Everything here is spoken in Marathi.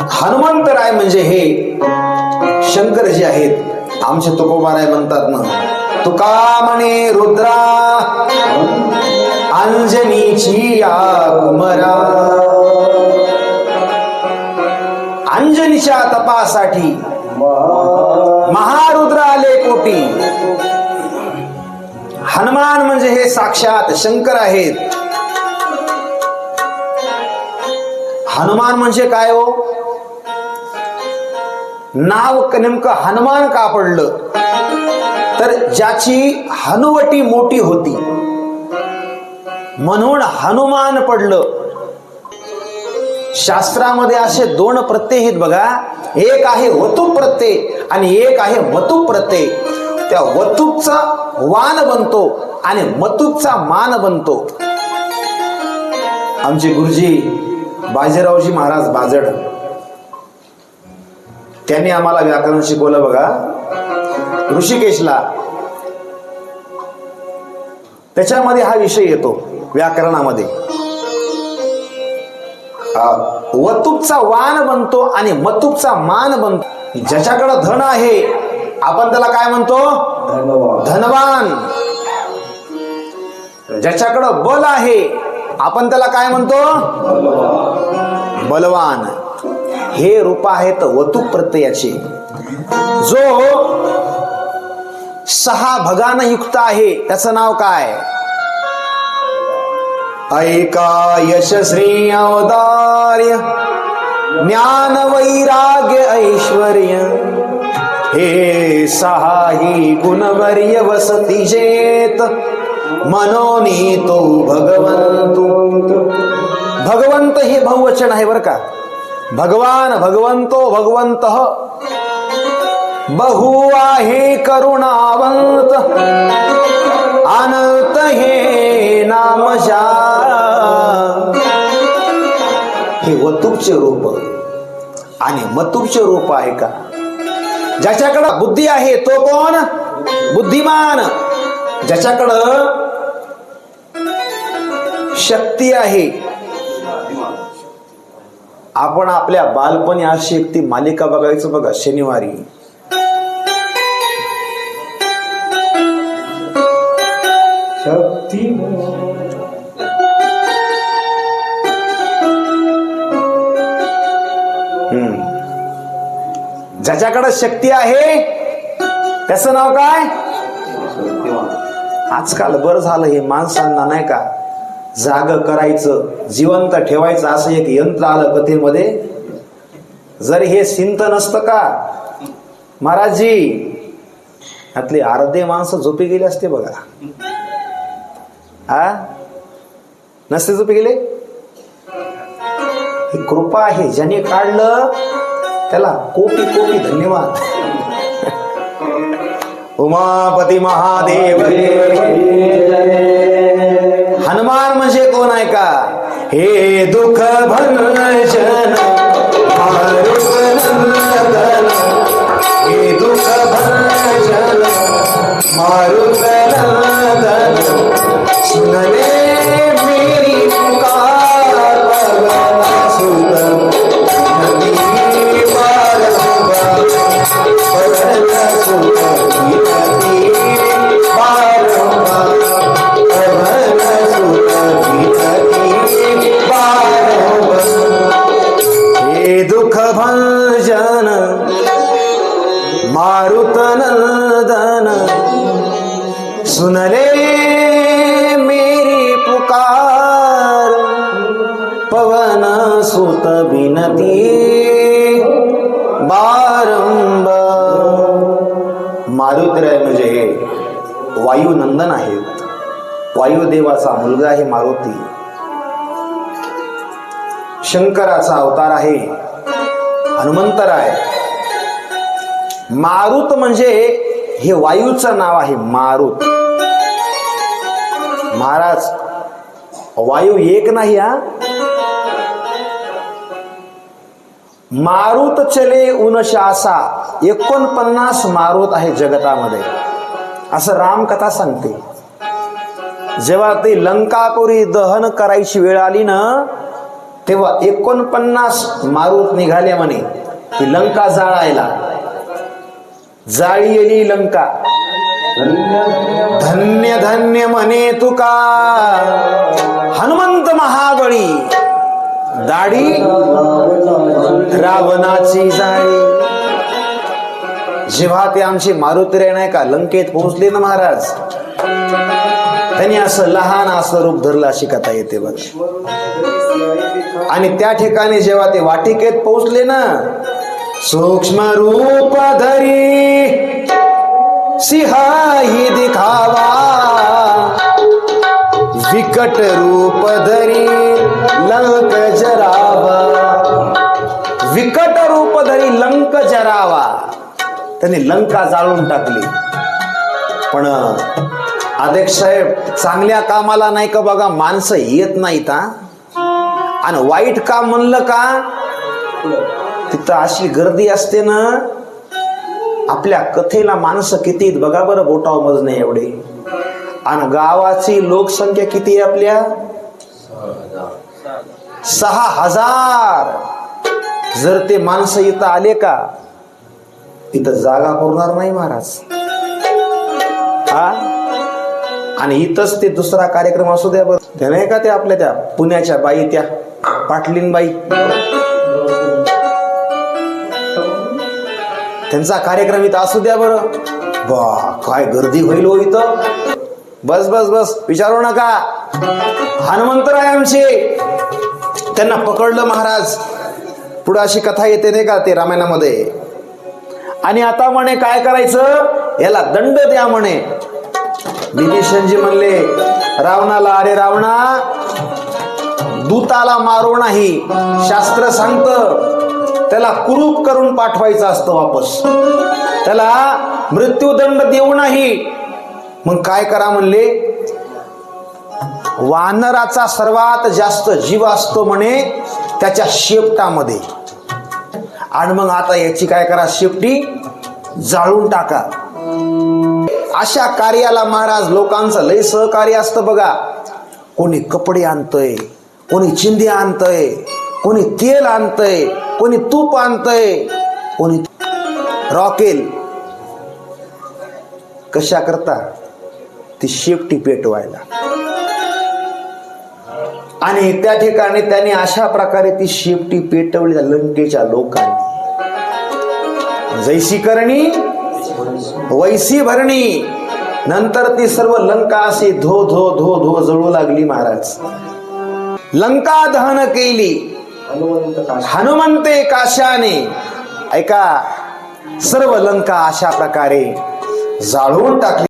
हनुमंतराय म्हणजे हे शंकर जे आहेत. आमचे तुकोबाराय म्हणतात ना तुका म्हणे रुद्रा अंजनीची या कुमरा. अंजनीच्या तपासाठी महारुद्र आले कोटी. हनुमान म्हणजे हे साक्षात शंकर आहेत. हनुमान म्हणजे काय हो? नाव क- नेमकं हनुमान का पडलं? तर ज्याची हनुवटी मोठी होती म्हणून हनुमान पडलं. शास्त्रामध्ये असे दोन प्रत्यय आहेत बघा. एक आहे वतू प्रत्यय आणि एक आहे मतू प्रत्यय त्या वतूपचा वान बनतो आणि मतूचा मान बनतो. आमचे गुरुजी बाजीरावजी महाराज बाजड. त्यांनी आम्हाला व्याकरण शिकवलं बघा. ऋषिकेशला. त्याच्यामध्ये हा विषय येतो व्याकरणामध्ये. वतुपचा वान बनतो आणि मतुपचा मान बनतो. ज्याच्याकडे धन आहे आपण त्याला काय म्हणतो? धनवान. ज्याच्याकडं बल आहे आपण त्याला काय म्हणतो? बलवान. हे रूप आहेत वतुक प्रत्ययाचे. जो सहा भगान युक्त आहे त्याचं नाव काय? ऐका यशश्री अवदार्य ज्ञान वैराग्य ऐश्वर्य. हे सहाही गुणवर्य वसती जेत मनोनी तो भगवंत. भगवंत हे बहुवचन आहे बर का? भगवान भगवंतो भगवंत। बहु आहे करुणावंत अनंत हे नामशा। हे वतुपचे रूप आणि मतुपचे रूप आहे का? ज्याच्याकडं बुद्धी आहे तो कोण? बुद्धिमान। ज्याच्याकडं शक्ती आहे आपण आपल्या बालपणी अशी एक ती मालिका बघायचो बघा शनिवारी. शक्ती हम्म. ज्याच्याकडे शक्ती आहे त्याचं नाव काय? आजकाल बरं झालं हे माणसांना नाही का? जाग करायचं जिवंत ठेवायचं असं एक यंत्र आलं कथेमध्ये. जर हे सिंत नसतं का? महाराजजी यातले अर्धे माणसं झोपी गेले असते बघा. हा नसते झोपी गेले? ही कृपा आहे ज्याने काढलं त्याला कोटी कोटी धन्यवाद. उमापती महादेव म्हणजे कोण आहे का? हे दुःख भंजन मारुतनंदन। सुनले मेरी पुकार। पवन सुत विनती। बारंबार मारुतीराय म्हणजे हे वायुनंदन आहेत. वायुदेवाचा मुलगा आहे मारुती. शंकराचा अवतार आहे हनुमंतराय. मारुत म्हणजे हे वायूचं नाव आहे मारुत. महाराज वायू एक नाही हा? मारुत चले उनशासा एकोणपन्नास मारुत आहे जगतामध्ये. असं रामकथा सांगते. जेव्हा ती लंकापुरी दहन करायची वेळ आली ना तेव्हा एकोणपन्नास मारुत निघाले म्हणे ती लंका जाळायला. जाळी येली लंका. धन्य धन्य म्हणे तुका. हनुमंत महाबळी. दाढी रावणाची जाळी. जेव्हा ते आमचे मारुती नाही का लंकेत पोहोचले ना महाराज? त्यांनी असं लहान असं रूप धरलं अशी कथा येते बघ. आणि त्या ठिकाणी जेव्हा ते वाटिकेत पोहोचले ना सूक्ष्म रूप धरी सिहाई दिखावा। विकट रूप धरी लंक जरावा। विकट रूप धरी लंक जरावा। त्यांनी लंका जाळून टाकली. पण अध्यक्ष साहेब चांगल्या कामाला नाही का बघा माणसं येत नाहीत आणि वाईट काम म्हणलं का? तिथं अशी गर्दी असते ना आपल्या कथेला माणसं किती आहेत बघा बरं बोटाव मजने एवढे. आणि गावाची लोकसंख्या किती आहे आपल्या? सहा हजार. जर ते माणसं इथं आले का इथं जागा पुरणार नाही महाराज. हा? आणि इथंच ते दुसरा कार्यक्रम असू द्या बरं. त्या नाही का त्या आपल्या त्या पुण्याच्या बाई त्या पाटलीन बाई? त्यांचा कार्यक्रम इथं असू द्या बरं. बा काय गर्दी होईल हो इथं. बस बस बस विचारू नका. हनुमंतराय आमचे. त्यांना पकडलं महाराज. पुढे अशी कथा येते नाही का ते रामायणामध्ये? आणि आता म्हणे काय करायचं? याला दंड द्या म्हणे. विभीषणजी म्हणले रावणाला अरे रावणा दूताला मारो नाही. शास्त्र सांगत त्याला कुरूप करून पाठवायचं असतं वापस. त्याला मृत्यूदंड देऊ नाही. मग काय करा म्हणले? वानराचा सर्वात जास्त जीव असतो म्हणे त्याच्या शेपटामध्ये. आणि मग आता याची काय करा शेपटी? जाळून टाका. अशा कार्याला महाराज लोकांचं लय सहकार्य असतं बघा. कोणी कपडे आणतंय कोणी चिंदी आणतंय कोणी तेल आणतंय कोणी तूप आणतंय कोणी रॉकेल. कशा करता? ती शेपटी पेटवायला. आणि त्या ठिकाणी त्याने अशा प्रकारे ती शेपटी पेटवली लंकेच्या लोकांनी. जैसी करणी वैसी भरणी. नंतर ती सर्व लंका अशी धो धो धो धो जळू लागली महाराज. लंका दहन केली. हनुमंते काशाने ऐका सर्व लंका अशा प्रकारे जाळून टाकली.